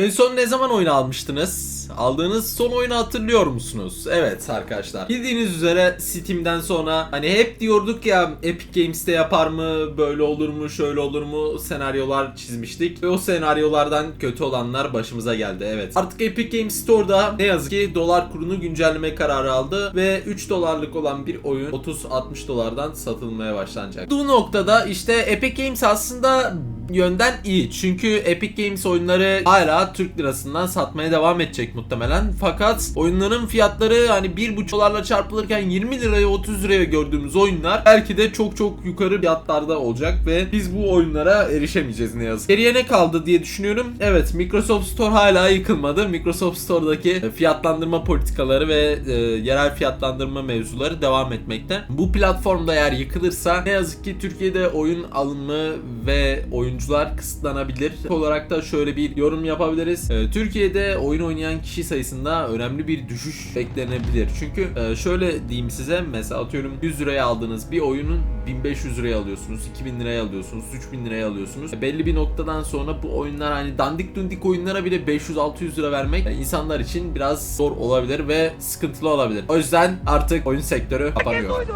En son ne zaman oyun almıştınız? Aldığınız son oyunu hatırlıyor musunuz? Evet arkadaşlar. Bildiğiniz üzere Steam'den sonra hani hep diyorduk ya Epic Games'te yapar mı, böyle olur mu, şöyle olur mu senaryolar çizmiştik. Ve o senaryolardan kötü olanlar başımıza geldi evet. Artık Epic Games Store'da ne yazık ki dolar kurunu güncelleme kararı aldı ve 3 dolarlık olan bir oyun 30-60 dolardan satılmaya başlanacak. Bu noktada işte Epic Games aslında yönden iyi. Çünkü Epic Games oyunları hala Türk lirasından satmaya devam edecek muhtemelen. Fakat oyunların fiyatları hani 1,5 dolarla çarpılırken 20 liraya 30 liraya gördüğümüz oyunlar belki de çok çok yukarı fiyatlarda olacak ve biz bu oyunlara erişemeyeceğiz ne yazık. Geriye ne kaldı diye düşünüyorum. Evet Microsoft Store hala yıkılmadı. Microsoft Store'daki fiyatlandırma politikaları ve e, yerel fiyatlandırma mevzuları devam etmekte. Bu platformda eğer yıkılırsa ne yazık ki Türkiye'de oyun alımı ve oyuncular kısıtlanabilir. Olarak da şöyle bir yorum yapabiliriz. Ee, Türkiye'de oyun oynayan kişi sayısında önemli bir düşüş beklenebilir. Çünkü e, şöyle diyeyim size mesela atıyorum 100 liraya aldığınız bir oyunun 1500 liraya alıyorsunuz, 2000 liraya alıyorsunuz, 3000 liraya alıyorsunuz. E, belli bir noktadan sonra bu oyunlar hani dandik dundik oyunlara bile 500-600 lira vermek e, insanlar için biraz zor olabilir ve sıkıntılı olabilir. O yüzden artık oyun sektörü kapanıyor.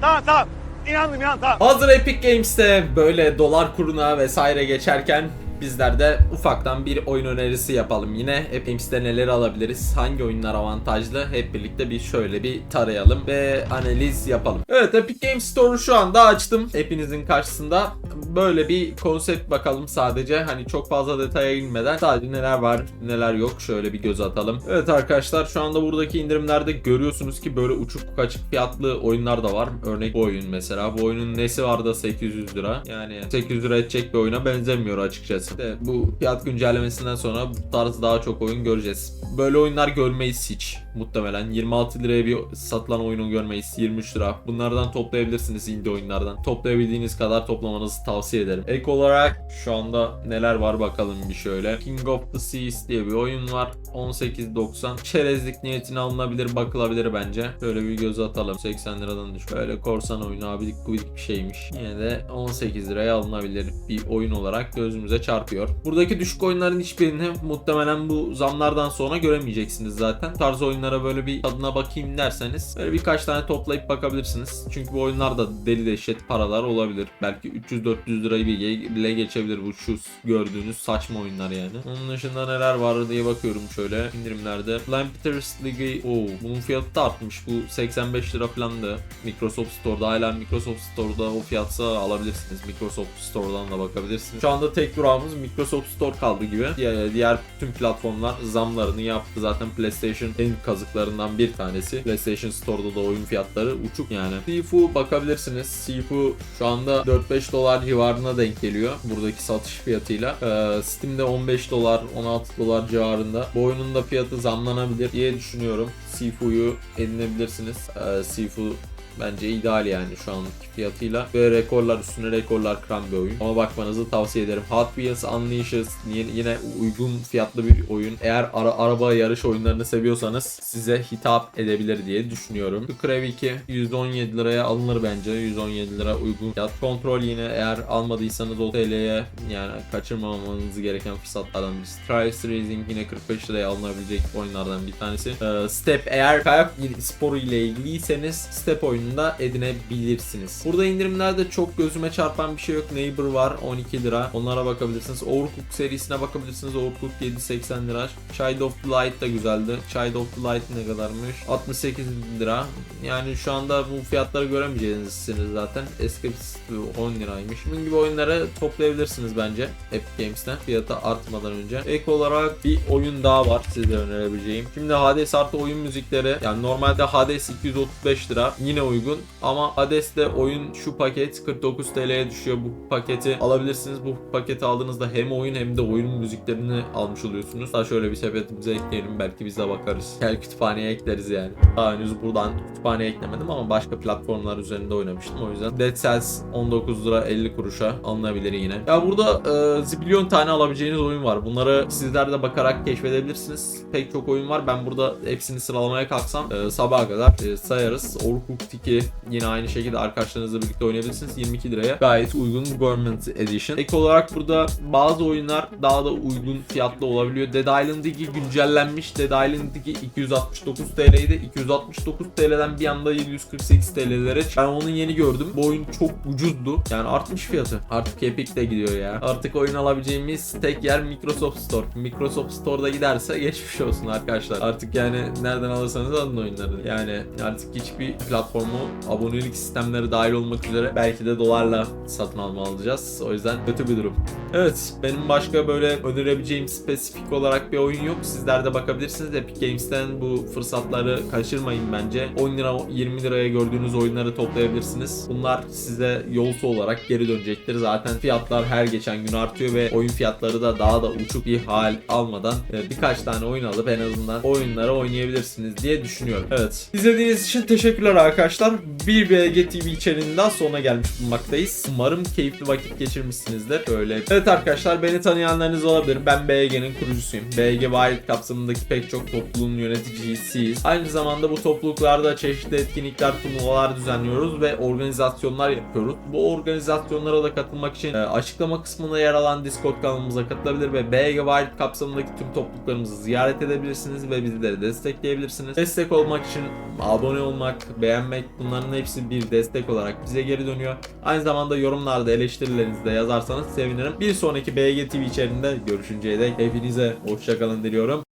Tamam tamam. İnandım inandım tamam. Hazır Epic Games'te böyle dolar kuruna vesaire geçerken bizler de ufaktan bir oyun önerisi yapalım. Yine Epic Games'te neler alabiliriz? Hangi oyunlar avantajlı? Hep birlikte bir şöyle bir tarayalım ve analiz yapalım. Evet Epic Games Store'u şu anda açtım. Hepinizin karşısında böyle bir konsept bakalım sadece. Hani çok fazla detaya inmeden sadece neler var neler yok şöyle bir göz atalım. Evet arkadaşlar şu anda buradaki indirimlerde görüyorsunuz ki böyle uçuk kaçık fiyatlı oyunlar da var. Örnek bu oyun mesela. Bu oyunun nesi var da 800 lira. Yani 800 lira edecek bir oyuna benzemiyor açıkçası. İşte bu fiyat güncellemesinden sonra bu tarz daha çok oyun göreceğiz. Böyle oyunlar görmeyiz hiç muhtemelen. 26 liraya bir satılan oyunu görmeyiz. 23 lira. Bunlardan toplayabilirsiniz indie oyunlardan. Toplayabildiğiniz kadar toplamanızı tavsiye ederim. Ek olarak şu anda neler var bakalım bir şöyle. King of the Seas diye bir oyun var. 18.90. Çerezlik niyetine alınabilir, bakılabilir bence. Şöyle bir göz atalım. 80 liradan düş. Böyle korsan oyunu abidik gubidik bir şeymiş. Yine de 18 liraya alınabilir bir oyun olarak gözümüze çarpıyor. Buradaki düşük oyunların hiçbirini muhtemelen bu zamlardan sonra göremeyeceksiniz zaten. Tarz oyunlara böyle bir tadına bakayım derseniz böyle birkaç tane toplayıp bakabilirsiniz. Çünkü bu oyunlar da deli dehşet paralar olabilir. Belki 300-400 lirayı bile- geçebilir bu şu gördüğünüz saçma oyunlar yani. Onun dışında neler var diye bakıyorum şöyle indirimlerde. Lampeters League Oo, bunun fiyatı da artmış. Bu 85 lira falandı. Microsoft Store'da hala Microsoft Store'da o fiyatsa alabilirsiniz. Microsoft Store'dan da bakabilirsiniz. Şu anda tek durağımız Microsoft Store kaldı gibi. Diğer tüm platformlar zamlarını yaptı. Zaten PlayStation en kazıklarından bir tanesi. PlayStation Store'da da oyun fiyatları uçuk yani. Sifu bakabilirsiniz. Sifu şu anda 4-5 dolar civarına denk geliyor. Buradaki satış fiyatıyla. Ee, Steam'de 15 dolar, 16 dolar civarında. Bu oyunun da fiyatı zamlanabilir diye düşünüyorum. Sifu'yu edinebilirsiniz. Ee, Sifu Bence ideal yani şu anki fiyatıyla. Ve rekorlar üstüne rekorlar kıran bir oyun. Ama bakmanızı tavsiye ederim. Hot Wheels Unleashed yine, yine uygun fiyatlı bir oyun. Eğer ara, araba yarış oyunlarını seviyorsanız size hitap edebilir diye düşünüyorum. Crave 2 117 liraya alınır bence. 117 lira uygun fiyat. Kontrol yine eğer almadıysanız o TL'ye yani kaçırmamanız gereken fırsatlardan birisi. Trials Racing yine 45 liraya alınabilecek oyunlardan bir tanesi. Ee, Step eğer kayak sporu ile ilgiliyseniz Step oyununda edinebilirsiniz. Burada indirimlerde çok gözüme çarpan bir şey yok. Neighbor var 12 lira. Onlara bakabilirsiniz. Overcooked serisine bakabilirsiniz. Overcooked 7.80 lira. Child of the Light da güzeldi. Child of the Light ne kadarmış? 68 lira. Yani şu anda bu fiyatları göremeyeceksiniz zaten. Escapist 10 liraymış. Bunun gibi oyunları toplayabilirsiniz bence Epic Games'ten fiyatı artmadan önce. Ek olarak bir oyun daha var size önerebileceğim. Şimdi Hades artı oyun müzikleri yani normalde Hades 235 lira yine uygun ama Hades'te oyun şu paket 49 TL'ye düşüyor. Bu paketi alabilirsiniz. Bu paketi aldığınızda hem oyun hem de oyun müziklerini almış oluyorsunuz. Daha şöyle bir sepetimize ekleyelim belki biz de bakarız. Gel kütüphaneye ekleriz yani. Daha henüz buradan kütüphaneye eklemedim ama başka platformlar üzerinde oynamıştım o yüzden. Dead Cells 19 lira 50 kuruşa alınabilir yine. Ya burada e, zibilyon tane alabileceğiniz oyun var. Bunları sizler de bakarak keşfedebilirsiniz. Pek çok oyun var. Ben burada hepsini sıralamaya kalksam e, sabaha kadar e, sayarız. Overcooked ki yine aynı şekilde arkadaşlarınızla birlikte oynayabilirsiniz 22 liraya. Gayet uygun Government Edition. Ek olarak burada bazı oyunlar daha da uygun fiyatlı olabiliyor. Dead Island 2 güncellenmiş. Dead Island 2 269 TL'ydi. 269 TL'den bir anda 748 TL'lere. Ben onu yeni gördüm. Bu oyun çok ucuzdu. Yani artmış fiyatı. Artık Epic de gidiyor ya. Artık oyun alabileceğimiz tek yer Microsoft Store. Microsoft Store'da giderse geçmiş olsun arkadaşlar. Artık yani nereden alırsanız alın oyunları. Yani artık hiçbir platformu abonelik sistemleri dahil olmak üzere belki de dolarla satın alma alacağız. O yüzden kötü bir durum. Evet benim başka böyle önerebileceğim spesifik olarak bir oyun yok. Sizler de bakabilirsiniz. Epic Games'ten bu fırsatları kaçırmayın bence. 10 lira 20 liraya gördüğünüz oyunları toplayabilirsiniz. Bunlar size yolsu olarak geri dönecektir. Zaten fiyatlar her geçen gün artıyor ve oyun fiyatları da daha da uçuk bir hal almadan e, birkaç tane oyun alıp en azından oyunları oynayabilirsiniz diye düşünüyorum. Evet. İzlediğiniz için teşekkürler arkadaşlar. Bir BG TV içeriğinin daha sonuna gelmiş bulunmaktayız. Umarım keyifli vakit geçirmişsinizdir. Öyle. Evet arkadaşlar beni tanıyanlarınız olabilir. Ben BG'nin kurucusuyum. BG Wild kapsamındaki pek çok topluluğun yöneticisiyiz. Aynı zamanda bu topluluklarda çeşitli etkinlikler, turnuvalar düzenliyoruz ve organizasyonlar yapıyoruz. Bu organizasyonlara da katılmak için e, açıklama kısmında yer alan Discord kanalımıza katılabilir ve BG Wild kapsamındaki tüm topluluklarımızı ziyaret edebilirsiniz ve bizleri destekleyebilirsiniz. Destek olmak için abone olmak, beğenmek bunların hepsi bir destek olarak bize geri dönüyor. Aynı zamanda yorumlarda eleştirilerinizi de yazarsanız sevinirim. Bir sonraki BG TV içerisinde görüşünceye dek hepinize hoşçakalın diliyorum.